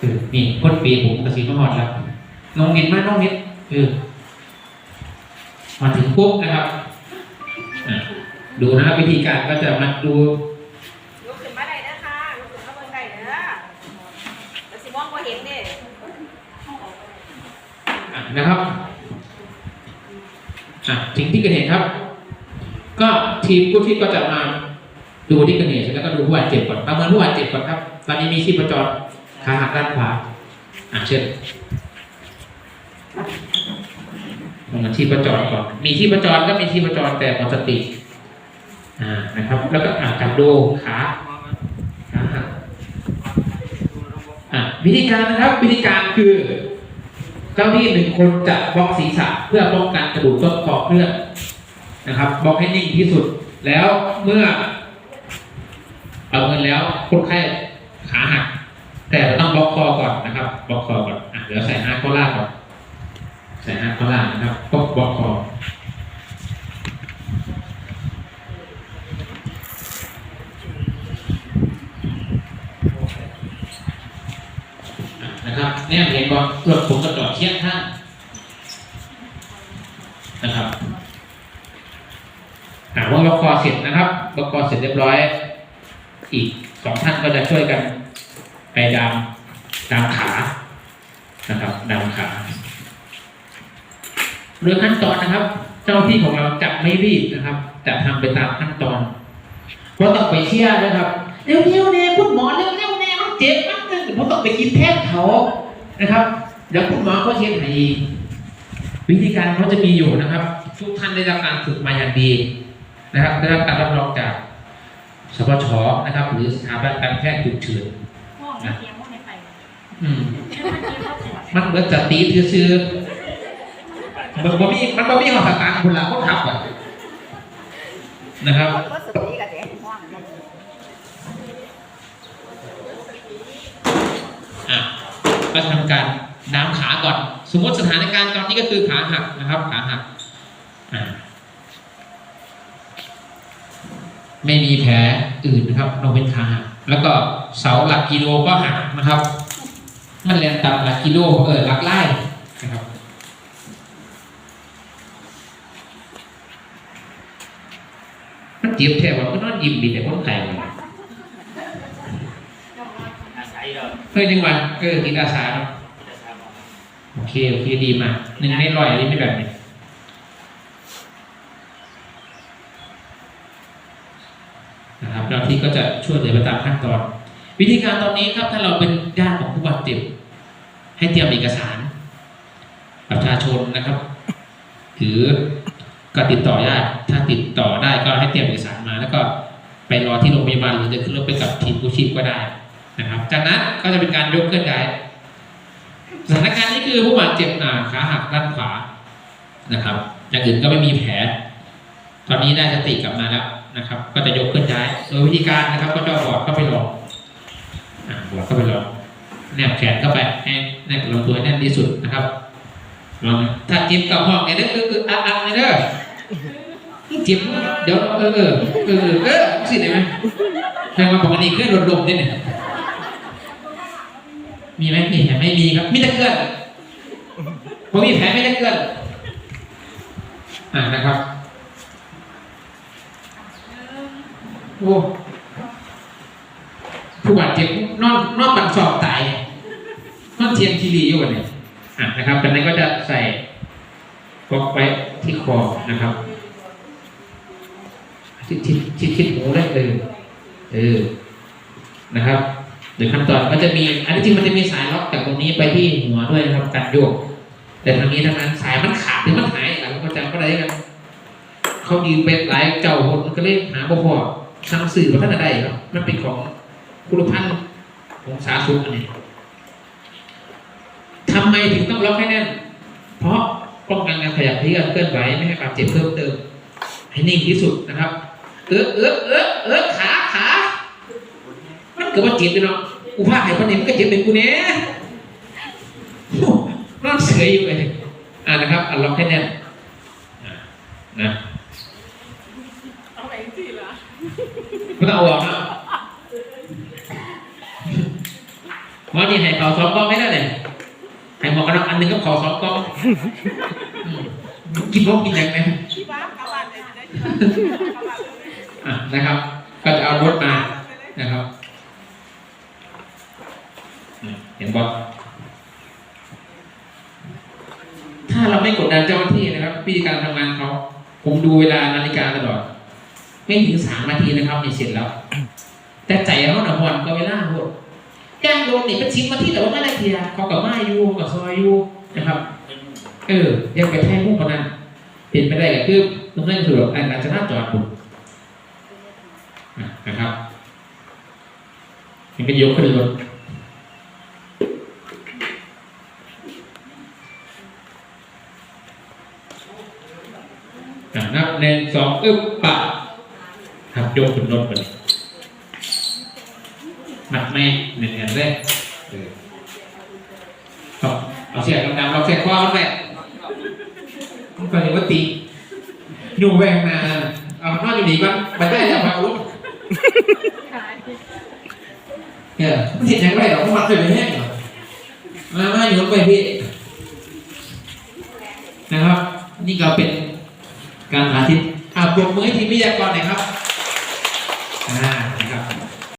เออนี่พ้นปีผมกระสีมาหอดแล้วน้องนิดมากน้องนิดเออมาถึงปุ๊บนะครับอะดูนะครับวิธีการก็จะมาดูลุกขึ้นมาได้เด้อค่ะลุกขึ้นมาเบิ่งได้เด้อแล้วสิมองบ่เห็นเด้อะนะครับอะถึงที่เกิดเหตุครับ ก็ทีมกู้ชีพก็จะมาดูที่เกิดเหตุแล้วก็ดูผู้บาดเจ็บก่อนประเมินผู้บาดเจ็บก่อนครับ ตอนนี้มีชีพจร ขาหักด้านขวาอะเชิญลงมาชีพจรก่อน มีชีพจรก็มีชีพจรแต่หมดสติอ่านะครับ แล้วก็อะจับดูขาขาหักอะวิธีการนะครับ วิธีการคือเจ้าหน้าที่หนึ่งคนจะบล็อกศีรษะเพื่อป้องกันกระดูกต้นคอเคลื่อนนะครับบล็อกให้นิ่งที่สุด แล้วเมื่อเอาเงินแล้วคนไข้ขาหัก แต่เราต้องบล็อกคอก่อนนะครับบล็อกคอก่อนอะเดี๋ยวใส่ฮาร์ดคอล่าก่อนใส่ฮาร์ดคอล่านะครับก็บล็อกคอนะครับเนี่ยเห็นก่อนรถผมก็จอดเทียบข้างนะครับอ่าว่าบล็อกคอเสร็จนะครับบล็อกคอเสร็จเรียบร้อย อีกสองท่านก็จะช่วยกัน ไปดามดามขานะครับดามขาเรื่องขั้นตอนนะครับ เจ้าที่ของเราจะไม่รีบนะครับ จะทำไปตามขั้นตอนเพราะต้องไปเชื่อนะครับเร็วๆเนี่ยคุณหมอเร็วๆเนี่ยมันเจ็บมากเลยเพราะต้องไปกินแทนเขานะครับเดี๋ยวคุณหมอก็เช็ดให้เองวิธีการเขาจะมีอยู่นะครับ ทุกท่านได้รับการฝึกมาอย่างดีนะครับได้รับการรับรองจากสปชนะครับ หรือสถาบันการแพทย์ฉุกเฉินห้อ นเตียงห้องในไฟอืมแล้วมันกินข้าวสวยมันเหมือนจะตีซื่อๆมันบ่มีมันบ่มีหอสตางค์คุณละคนขับอะนะครับก็สวยกับเสียงห้องนั่นอะก็ทำการน้ำขาก่อน สมมติสถานการณ์ตอนนี้ก็คือขาหักนะครับ ขาหักอะไม่มีแผลอื่นนะครับเราเป็นขาหัก แล้วก็เสาหลักกิโลก็หักนะครับ มันเรียนตามหลักกิโลเออหลักไล่นะครับมันเจ็บแท้ว่ามันนอนยิ้มดีแต่คนไข้เลยอาศัยเราเฮ้ยจังวะเออกินอาสาเนาะโอเคโอเคดีมากหนึ่งในร้อยนี่ไม่แบบนี้นะครับเรา ที่ก็จะช่วยเหลือไปตามขั้นตอน วิธีการตอนนี้ครับถ้าเราเป็นญาติของผู้บาดเจ็บให้เตรียมเอกสารประชาชนนะครับหรือก็ติดต่อญาติถ้าติดต่อได้ก็ให้เตรียมเอกสารมา แล้วก็ไปรอที่โรงพยาบาลหรือจะขึ้นรถไปกับทีมกู้ชีพก็ได้นะครับ จากนั้นก็จะเป็นการยกเคลื่อนย้ายสถานการณ์นี้คือผู้บาดเจ็บหนาขาหักด้านขวานะครับอย่างอื่นก็ไม่มีแผล ตอนนี้ได้สติกลับมาแล้ว นะครับ ก็จะยกเคลื่อนย้ายโดยวิธีการนะครับ ก็จะเอาบอดเข้าไปรองอ่าบอดเข้าไปรองแนบแขนเข้าไปให้แนบกับลำตัวแน่นที่สุดนะครับลองถ้าเจ็บกับห้องเนี่ยเด้อเออเอออักอักเนี่ยเด้อเจ็บเดี๋ยวเออเออเออเออเออสิได้ไหมแปลว่าปกติเคลื่อนลมๆเนี่ยมีไหมมีแผลไม่มีครับมีแต่เกลือนผมมีแผลไม่ได้เกลือนอ่านะครับ โอ้ผู้บาดเจ็บนอนนอนบันสอบตายนอนเทียนคีรีอยู่วันนี้อ่านะครับจากนั้นก็จะใส่กอกไว้ที่คอนะครับชิดชิดชิดชิดหูได้เลยเออนะครับหรือขั้นตอนก็จะมี อันที่จริงมันจะมีสายล็อกจากตรงนี้ไปที่หัวด้วยนะครับกันโยก แต่ทางนี้ทางนั้นสายมันขาดหรือมันหายหลังก็จำก็ได้กัน เขาดีเป็นหลายเจ้าคนก็เลยหาบ่พอ ทางสื่อว่าท่านใดครับมันเป็นของคุณพันธ์ของสาสุขอันนี้ทำไมถึงต้องล็อกให้แน่น เพราะป้องกันการขยับเขยื่เคลื่อนไหวไม่ให้บาดเจ็บเพิ่มเติม ให้นิ่งที่สุดนะครับ เออเออเออเออขาขามันเกิดว่าเจ็บเลยเนาะกูพาให้คนนี้มันก็เจ็บเป็นกูเนี้ยนอนเสืออยู่เลยอ่านะครับอันล็อกให้แน่นนะ เอาไหนสิล่ะ ไม่ต้องเอาออกนะว่านี่ให้เขาสองกล้องไม่ได้เลยให้หมวกกันน็อกอันหนึ่งก็ขอสองกล้องอืมกินพวกกินอย่างไรพี่บ้ากลับบ้านเลยได้ที่บ้านกลับบ้านเลยอะนะครับ ก็จะเอารถมานะครับอืมเห็นบอกถ้าเราไม่กดดันเจ้าหน้าที่นะครับวิธีการทำงานเขาผมดูเวลานาฬิกาตลอด ไม่ถึงสามนาทีนะครับนี่เสร็จแล้ว แต่ใจเขาหน่ะหอนก็เวลาหมดย่างโดนนี่เป็นชิ้นมาที่แต่ว่าไม่ละเทียเขากับไม้อยู่กับซอยอยู่นะครับเออยังไปแท่งมุกคนนั้นเห็นไม่ได้ก็คือตรงนั้นคือแบบการจราจอรผมนะครับมันเป็นยกขึ้นรถอะนับหนึ่งสองอึ๊บปะ ครับยกขึ้นรถไปเลยมัดแม่หนึ่งอันแรกเออเอาเอาเสียงดำๆเราเสียงคว้ามันแม่มันก็เลยว่าตีอยู่แวงนาเอานอนอยู่นี่ก่อนไปได้แล้วพาลุกเนี่ยไม่เห็นยังไงหรอกมันเคยไปแห้งเหรอมามาอยู่ไปพี่นะครับ นี่ก็เป็นการสาธิตอ่าปรบมือให้ทีมวิทยากรหน่อยครับ